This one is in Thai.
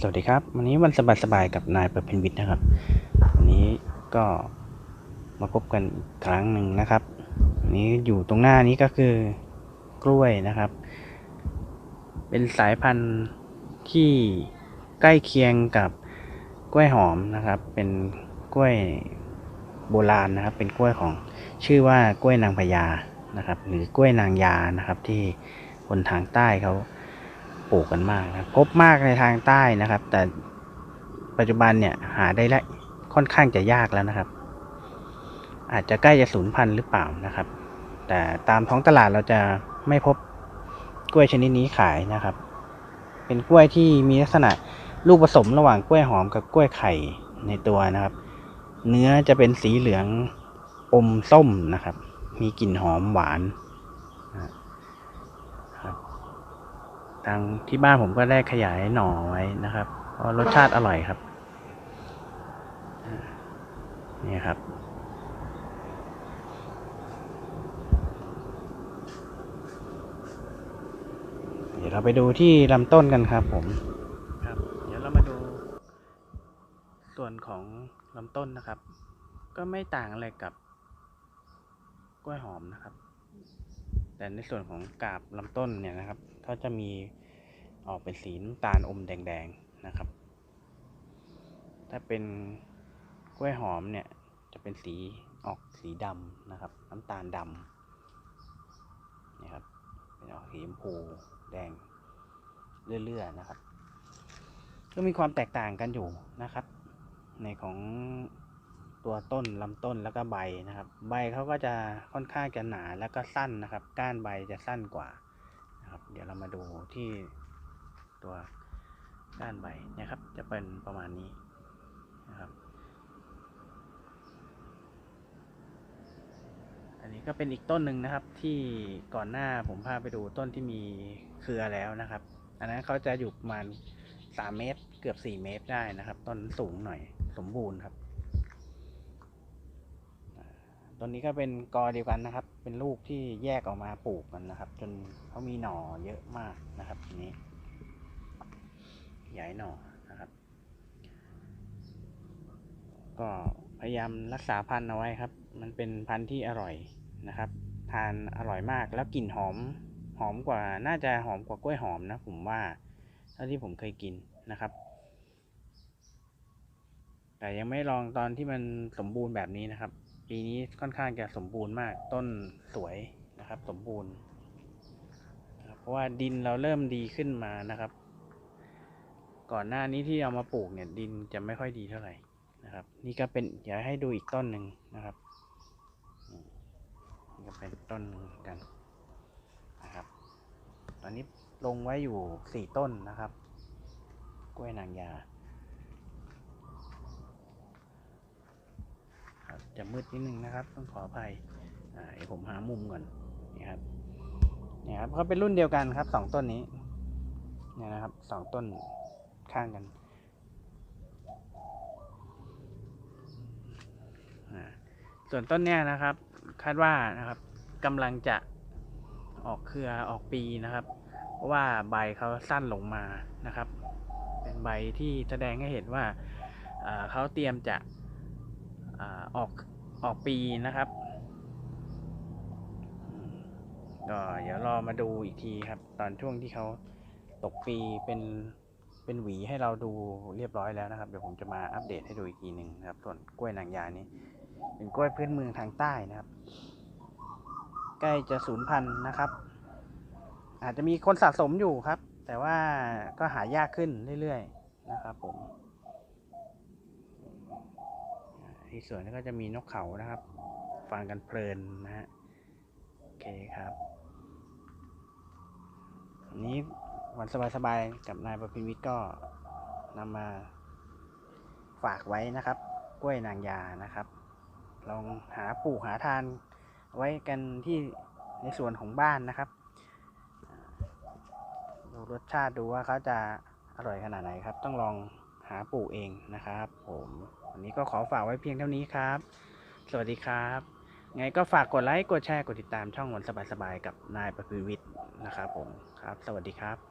สวัสดีครับ วันนี้วันสบายๆกับนายเประเพนวิทนะครับ วันนี้ก็มาพบกันอีกครั้งหนึ่งนะครับวันนี้อยู่ตรงหน้านี้ก็คือกล้วยนะครับ เป็นสายพันธุ์ที่ใกล้เคียงกับกล้วยหอมนะครับ เป็นกล้วยโบราณนะครับ เป็นกล้วยของชื่อว่ากล้วยนางพญานะครับ หรือกล้วยนางยานะครับ ที่คนทางใต้เขา ปลูกกันมากนะพบมากในทางใต้นะครับ แต่ปัจจุบันเนี่ยหาได้และค่อนข้างจะยากแล้วนะครับ อาจจะใกล้จะสูญพันธุ์หรือเปล่านะครับ แต่ตามท้องตลาดเราจะไม่พบกล้วยชนิดนี้ขายนะครับ เป็นกล้วยที่มีลักษณะลูกผสมระหว่างกล้วยหอมกับกล้วยไข่ในตัวนะครับ เนื้อจะเป็นสีเหลืองอมส้มนะครับ มีกลิ่นหอมหวานนะครับ ทางที่บ้านผมก็ได้ขยายหน่อไว้นะครับเพราะรสชาติอร่อยครับ นี่ครับ เดี๋ยวเราไปดูที่ลำต้นกันครับผมครับ เดี๋ยวเรามาดู ส่วนของลำต้นนะครับ ก็ไม่ต่างอะไรกับกล้วยหอมนะครับ แต่ในส่วนของกาบลำต้นเนี่ยนะครับเขาจะมีออกเป็นสีน้ำตาลอมแดงๆนะครับ ถ้าเป็นกล้วยหอมเนี่ยจะเป็นสีออกสีดำนะครับ น้ำตาลดำนี่ครับเป็นออกสีชมพูแดงเลื่อยๆนะครับ ก็มีความแตกต่างกันอยู่นะครับ ในของ ตัวต้นลำต้นแล้วก็ใบนะครับ ใบเขาก็จะค่อนข้างจะหนาแล้วก็สั้นนะครับ ก้านใบจะสั้นกว่านะครับ เดี๋ยวเรามาดูที่ตัวก้านใบนะครับ จะเป็นประมาณนี้นะครับ อันนี้ก็เป็นอีกต้นหนึ่งนะครับ ที่ก่อนหน้าผมพาไปดูต้นที่มีเครือแล้วนะครับ อันนั้นเขาจะอยู่ประมาณสามเมตรเกือบสี่เมตรได้นะครับ ต้นสูงหน่อยสมบูรณ์ครับ ต้นนี้ก็เป็นกอเดียวกันนะครับ เป็นลูกที่แยกออกมาปลูกกันนะครับ จนเขามีหน่อเยอะมากนะครับทีนี้ใหญ่หน่อนะครับ ก็พยายามรักษาพันธุ์เอาไว้ครับ มันเป็นพันธุ์ที่อร่อยนะครับ ทานอร่อยมากแล้วกลิ่นหอมหอมกว่าน่าจะหอมกว่ากล้วยหอมนะผมว่าเท่าที่ผมเคยกินนะครับ แต่ยังไม่ลองตอนที่มันสมบูรณ์แบบนี้นะครับ ปีนี้ค่อนข้างจะสมบูรณ์มากต้นสวยนะครับ สมบูรณ์เพราะว่าดินเราเริ่มดีขึ้นมานะครับ ก่อนหน้านี้ที่เอามาปลูกเนี่ยดินจะไม่ค่อยดีเท่าไหร่นะครับ นี่ก็เป็นเดี๋ยวให้ดูอีกต้นหนึ่งนะครับนี่ก็เป็นต้นหนึ่งเหมือนกันนะครับ ตอนนี้ลงไว้อยู่สี่ต้นนะครับ กล้วยนางยา ครับ จะมืดนิดนึงนะครับ ต้องขออภัยอ่าเดี๋ยวผมหามุมก่อนนี่ครับนี่ครับเขาเป็นรุ่นเดียวกันครับสองต้นนี้เนี่ยนะครับสองต้นข้างกันส่วนต้นเนี้ยนะครับ คาดว่านะครับกำลังจะออกเครือออกปีนะครับ เพราะว่าใบเขาสั้นลงมานะครับ เป็นใบที่แสดงให้เห็นว่าเขาเตรียมจะ ออกออกปีนะครับก็เดี๋ยวรอมาดูอีกทีครับ ตอนช่วงที่เขาตกปีเป็นเป็นหวีให้เราดูเรียบร้อยแล้วนะครับ เดี๋ยวผมจะมาอัปเดตให้ดูอีกทีหนึ่งนะครับ ส่วนกล้วยนางยานี้ เป็นกล้วยพื้นเมืองทางใต้นะครับ ใกล้จะสูญพันธุ์นะครับ อาจจะมีคนสะสมอยู่ครับ แต่ว่าก็หายากขึ้นเรื่อยๆนะครับผม ที่สวนก็จะมีนกเขานะครับ ฟังกันเพลินนะฮะโอเคครับวันนี้วันสบายๆกับนายประพินวิทย์ก็นำมาฝากไว้นะครับกล้วยนางยานะครับ ลองหาปลูกหาทานไว้กันที่ในส่วนของบ้านนะครับดูรสชาติดูว่าเขาจะอร่อยขนาดไหนครับ ต้องลองหาปลูกเองนะครับ ผม วันนี้ก็ขอฝากไว้เพียงเท่านี้ครับ สวัสดีครับไงก็ฝากกดไลค์ กดแชร์ กดติดตามช่องวันสบายๆกับนายประพิวิทย์นะครับผมครับ สวัสดีครับ